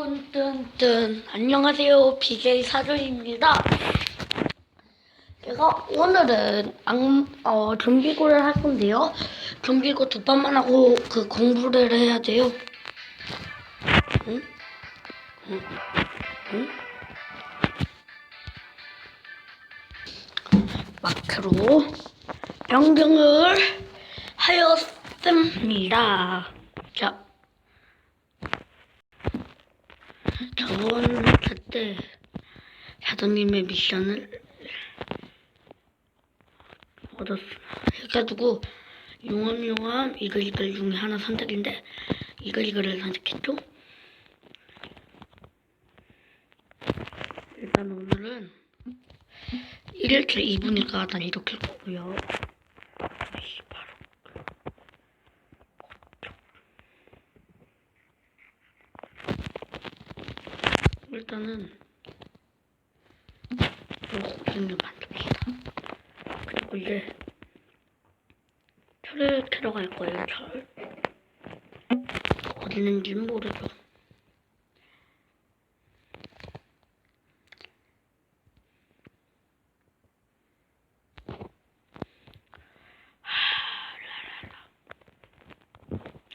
뚠뚠뚠 안녕하세요 BJ 사조입니다 제가 오늘은 악, 어, 좀비고를 할 건데요 좀비고 두 판만 하고 그 공부를 해야 돼요 응? 응? 응? 마크로 변경을 하였습니다 자 저번 그때 사도님의 미션을 얻었 해가지고 용암 용암 이글 이글 중에 하나 선택인데 이글 이글을 선택했죠. 일단 오늘은 1일째 2분이니까 난 이렇게 할 거고요. 아이씨, 바로. 일단은 고기를 만듭시다. 그리고 이제 철을 캐러 갈 거예요. 철 어디 있는지는 모르죠.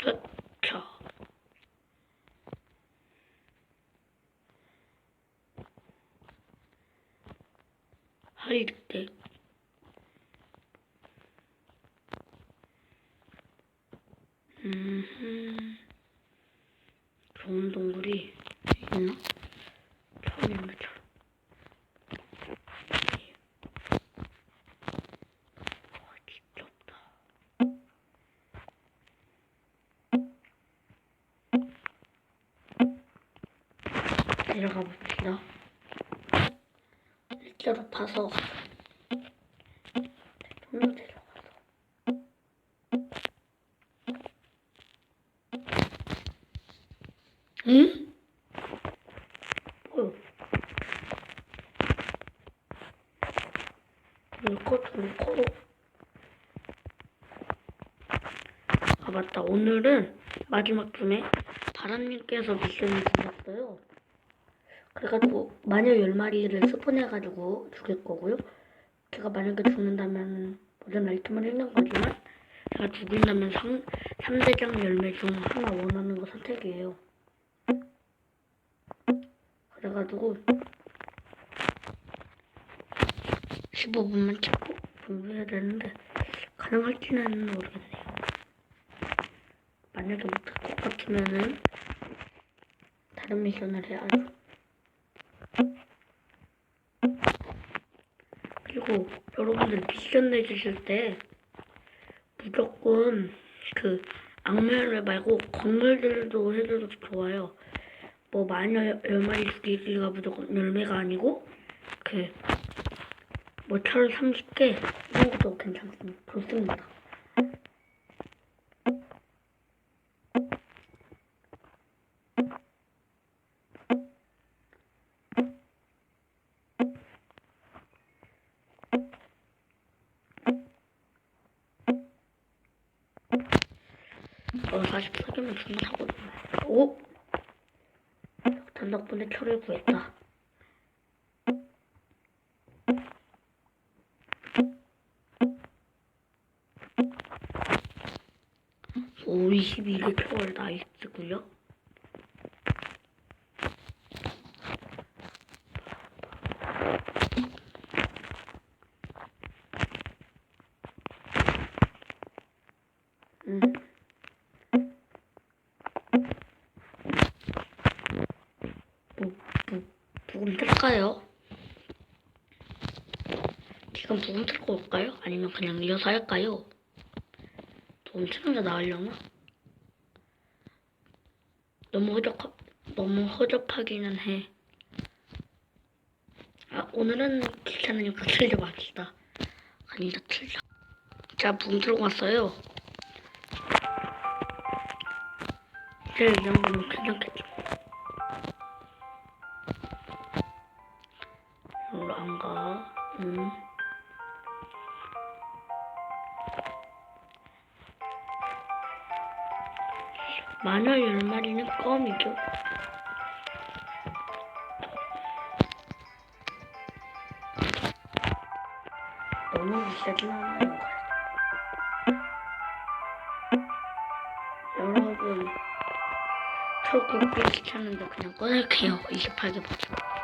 그쵸. 하이드 음, 좋은 동굴이 있나? 처음 있는 처럼. 와, 진짜 없다. 내려가 봅시다. 일자로 파서 좀더 내려가서. 응? 물고 물고 아 맞다. 오늘은 마지막 쯤에 바람님께서 미션을 주셨어요 그래가지고 마녀 10마리를 스폰해가지고 죽일 거고요. 제가 만약에 죽는다면 모든 아이템을 잃는 거지만 제가 죽인다면 3, 3대장 열매 중 하나 원하는 거 선택이에요. 그래가지고 15분만 찍고 공부해야 되는데 가능할지는 모르겠네요. 만약에 못할 것 같으면은 다른 미션을 해야죠 그리고 여러분들 미션 내주실 때 무조건 그 악마를 말고 건물들도 해줘도 좋아요. 뭐 마녀 열마리 죽이기가 무조건 열매가 아니고 그 뭐철 30개 이런 것도 괜찮습니다. 좋습니다. 어, 44개면 충분하거든요. 오! 단 덕분에 철을 구했다. 오, 22개 철 나이스고요. 음. 뭐, 뭐, 틀까요? 지금 부금 틀고 올까요? 아니면 그냥 이어서 할까요? 부금 틀는 게 나으려나? 너무 허접, 너무 허접하기는 해. 아, 오늘은 귀찮으니까 틀지 맙시다. 아니다, 틀자. 자, 부금 틀고 왔어요. 이제 이 정도면 괜찮겠죠. 안가 응. 만화 열마리는 껌이죠. 너무 비싸긴 하네요. 여러분, 초코비 귀찮은데 뭐 그냥 꺼낼게요. 28개 버전.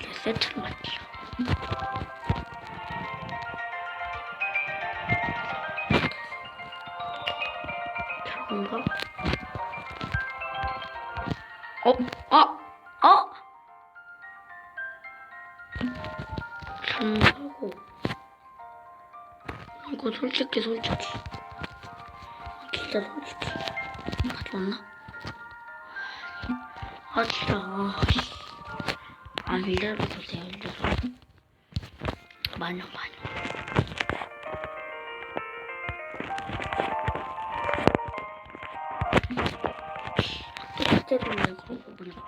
이제 세트를 만들어. 저건가? 어? 어? 어? 잠가고 이거 솔직히 솔직히 진짜 솔직히 가져왔나? 아 진짜 아, 씨. 아 일대로 주세요 일대로 마녀 마녀 학대로 내가 그러고 보니까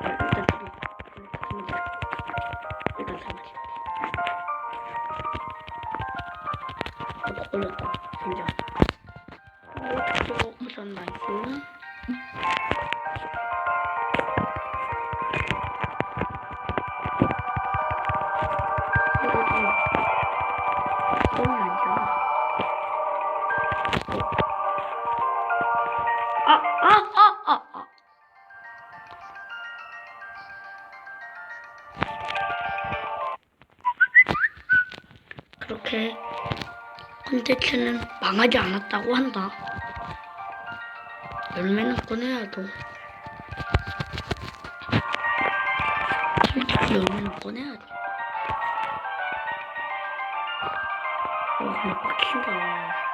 일단 둘이 일단 잡아지 어, 걸렸다 진짜 오, 우선 나이스 그렇게 콘텐츠는 망하지 않았다고 한다. 열매는 꺼내야도. 솔직히 열매는 꺼내야지. 어, 근데 빡친다.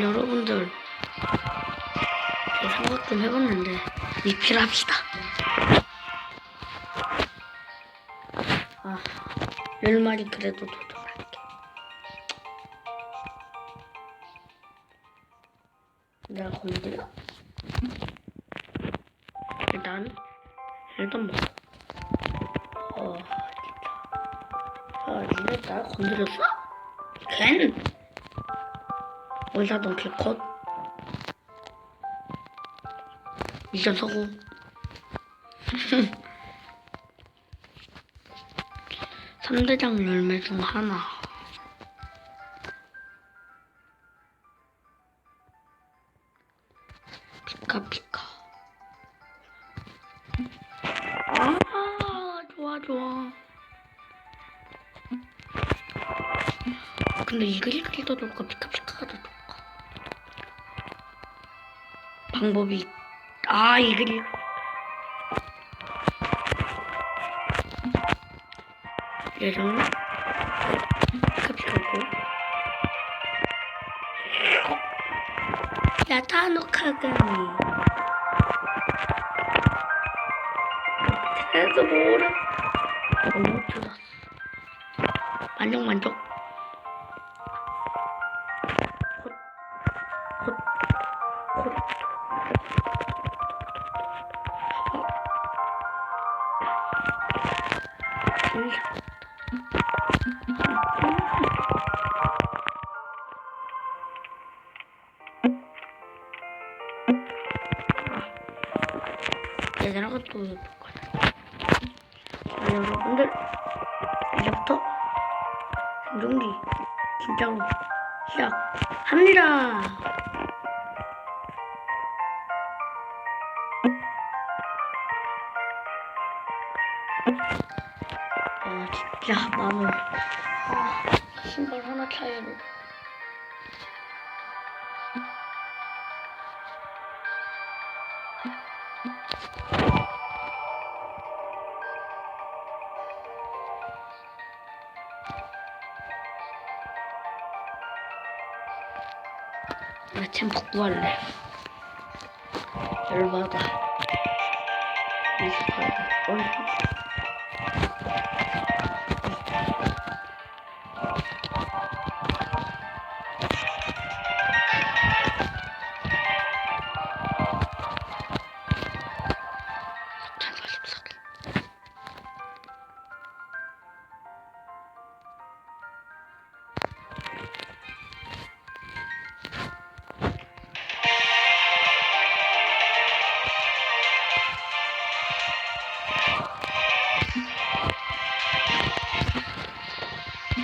여러분들 제 생각 좀 해봤는데 리필합시다. 아, 열 마리 그래도 도전할게. 내가 건드려? 일단 일단 뭐. 어, 진짜. 야, 니네 날 건드렸어? 걘? 원사동 개컷. 미션 성공 삼대장 열매 중 하나. 피카피카. 아 좋아 좋아. 근데 이글이글이 더 좋을까? 피카피카 방법이 아 이글이 얘는 피카피카고 야타노카가미 그래서 뭐라 너무 좋았어. 만족 만족. 콧, 콧, 똑같아. 자, 여러분들 이제부터 생존기 진짜로 시작합니다. 아 진짜 마음을 아, 신발 하나 차이로 나챔 복구할래 열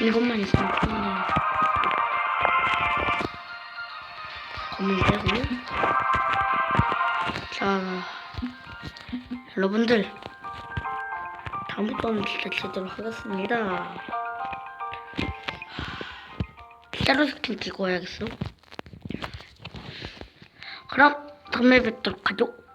이것만 있으면 충분해요. 검은 빼고. 자, 여러분들. 다음부터는 진짜 제대로 하겠습니다. 진짜로 스킨 찍고 와야겠어. 그럼 다음에 뵙도록 하죠.